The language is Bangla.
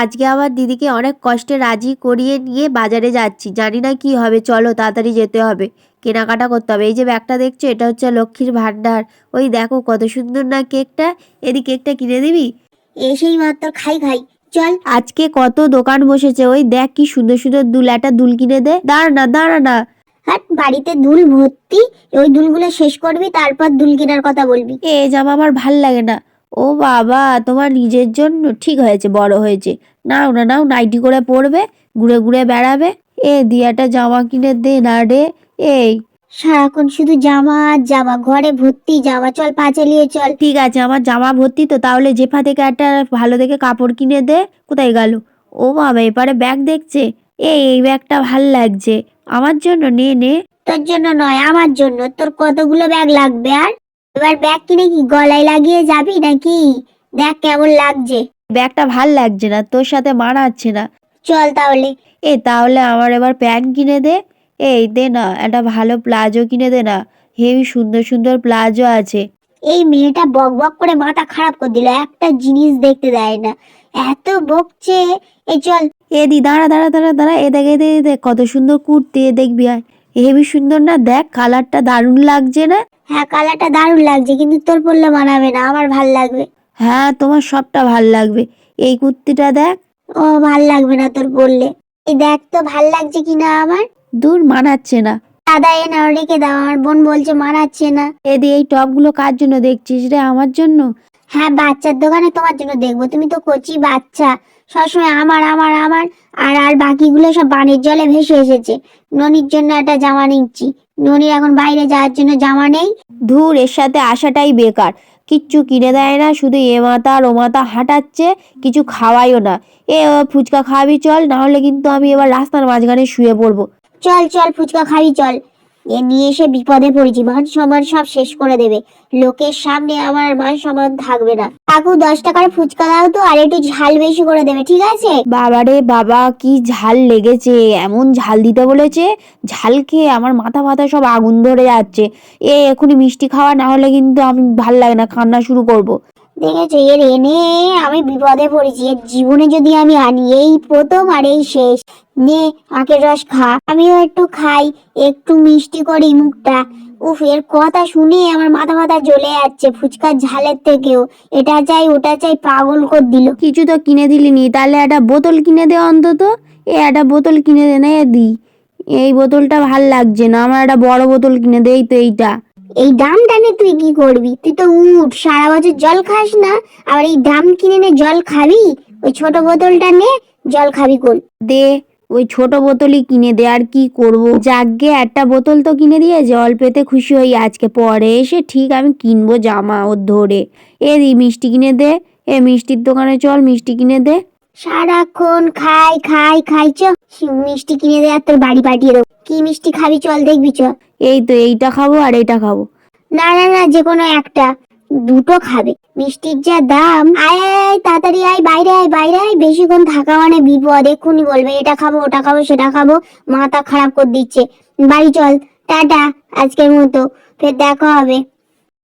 আজকে আমার দিদিকে অনেক কষ্টে রাজি করিয়ে নিয়ে বাজারে যাচ্ছি। জানি না কি হবে চলো তাড়াতাড়ি যেতে হবে। কেনাকাটা করতে হবে। এই যে ব্যাগটা দেখছ এটা হচ্ছে লক্ষ্মীর ভান্ডার। ওই দেখো কত সুন্দর না কেকটা। এদি কেকটা কিনে দিবি? এসেই মাত্র খাই খাই। চল। আজকে কত দোকান বসেছে। ওই দেখ কি সুন্দর সুন্দর দুল একটা দুল কিনে দে। দাঁড়া না দাঁড়া না। হাট বাড়িতে দুল ভর্তি। ওই দুলগুলো শেষ করবি তারপর দুল কেনার কথা বলবি। এ জামা আমার ভালো লাগে না। ও বাবা তোমার নিজের জন্য ঠিক হয়েছে বড় হয়েছে। নাও না নাও নাইটি করে পরবে ঘুরে ঘুরে বেড়াবে। এ দিয়াটা জামা কিনে দে না রে এই। সারাক্ষণ শুধু জামা আর জামা ঘরে ভর্তি জামা চল পা চালিয়ে চল। ঠিক আছে আমার জামা ভর্তি তো তাহলে জেফা থেকে একটা ভালো দেখে কাপড় কিনে দে কোথায় গেল? ও বাবা এবারে ব্যাগ দেখছে। এই এই ব্যাগটা ভালো লাগছে। আমার জন্য নে নে। তোর জন্য নয় আমার জন্য তোর কতগুলো ব্যাগ লাগবে আর? এবার ব্যাগ কিনে কি গলায় লাগিয়ে যাবি নাকি? দেখ কেমন লাগছে। ব্যাগটা ভালো লাগছে না তোর সাথে মানাচ্ছে না। চল তাহলে। এ তাহলে আমার এবার প্যান্ট কিনে দে। এই দে না একটা ভালো প্লাজো কিনে দে না। হেবি সুন্দর সুন্দর প্লাজো আছে। এই মেয়েটা বক বক করে মাথা খারাপ করে দিল একটা জিনিস দেখতে দেয় না। এত বকছে এই চল। এ দি দাঁড়া দাঁড়া দাঁড়া দাঁড়া এ দেখ এ দেখ, কত সুন্দর কুর্তি দেখবি আয় হেবি সুন্দর না? দেখ কালারটা দারুণ লাগছে না? হ্যাঁ কালারটা দারুণ লাগছে কিন্তু তোর পরলে মানাবে না আমার ভালো লাগবে। হ্যাঁ তোমার সবটা ভালো লাগবে। এই কুর্তিটা দেখ। ও ভালো লাগবে না তোর পরলে। এই দেখ তো ভালো লাগছে কিনা আমার? দূর মানাচ্ছে না। দাদা এ নাও রেখে দাও আমার বোন বলছে মানাচ্ছে না। এদি এই টপগুলো কার জন্য দেখছিস রে? আমার জন্য? হ্যাঁ বাচ্চার দোকানে তোমার জন্য দেখব। তুমি তো কচি বাচ্চা। সবসময় আমার আমার আমার। আর আর বাকিগুলো সব বানের জলে ভেসে এসেছে। ননির জন্য একটা জামা নিচ্ছি। ননির এখন বাইরে যাওয়ার জন্য জামা নেই। ধুর এর সাথে আসাটাই বেকার। কিচ্ছু কিনে দেয় না শুধু এ মাথা আর ও মাথা হাঁটাচ্ছে কিছু খাওয়াইও না। এ ও ফুচকা খাওয়াবি চল না হলে কিন্তু আমি এবার রাস্তার মাঝখানে শুয়ে পড়ব। চল চল ফুচকা খাবি চল। এ নিয়ে এসে বিপদে পড়েছি মান সম্মান সব শেষ করে দেবে। লোকের সামনে আমার মান সম্মান থাকবে না। কাকু, দশ টাকার ফুচকা দাও তো, আর একটু ঝাল বেশি করে দেবে, ঠিক আছে? বাবারে বাবা, কি ঝাল লেগেছে, এমন ঝাল দিতে বলেছে, ঝাল খেয়ে আমার মাথা মাথা সব আগুন ধরে যাচ্ছে। এ, এখনই মিষ্টি খাওয়া না হলে কিন্তু আমি ভালো লাগে না, কান্না শুরু করব। দেখেছ? এর এনে আমি বিপদে পড়েছি। এর জীবনে যদি আমি আনি, এই প্রথম আর এই শেষ। নে, আখের রস খা। আমিও একটু খাই, একটু মিষ্টি করি মুখটা। উফ, এর কথা শুনে আমার মাথা মাথা জ্বলে যাচ্ছে ফুচকার ঝালের থেকেও। এটা চাই, ওটা চাই, পাগল করে দিল। কিছু তো কিনে দিলি নি। তাহলে একটা বোতল কিনে দে অন্তত। এ একটা বোতল কিনে দে, না এ দি। এই বোতলটা ভালো লাগছে না। আমার একটা বড় বোতল কিনে দে, এই তো এইটা। এই দাম টানে তুই কি করবি? তুই তো উঠ সারা বছর জল খাস না। আবার এই দাম কিনে নে জল খাবি? ওই ছোট বোতলটা নে, জল খাবি কোন? দে, ওই ছোট বোতলই কিনে দে, আর কি করব? যাকগে একটা বোতল তো কিনে দিয়ে জল পেতে খুশি হই। আজকে পরে এসে ঠিক আমি কিনবো জামা ওর ধরে। এ দি, মিষ্টি কিনে দে। এ, মিষ্টির দোকানে চল, মিষ্টি কিনে দে। সারাক্ষণ খাই খাই খাই চ। মিষ্টি কিনে দে আর তোর বাড়ি পাঠিয়ে দেবো। কি মিষ্টি খাবি চল দেখবি চ। এই তো এইটা খাব আর এইটা খাব। না না না যে কোনো একটা। দুটো খাবে। মিষ্টির যা দাম। আয় আয় আয় তাড়াতাড়ি আয় বাইরে আয় বাইরে আয়। বেশিক্ষণ থাকা মানে বিপদ। এক্ষুনি বলবে এটা খাব ওটা খাব সেটা খাব। মাথা খারাপ করে দিচ্ছে। বাড়ি চল। টাটা আজকের মতো। ফের দেখা হবে।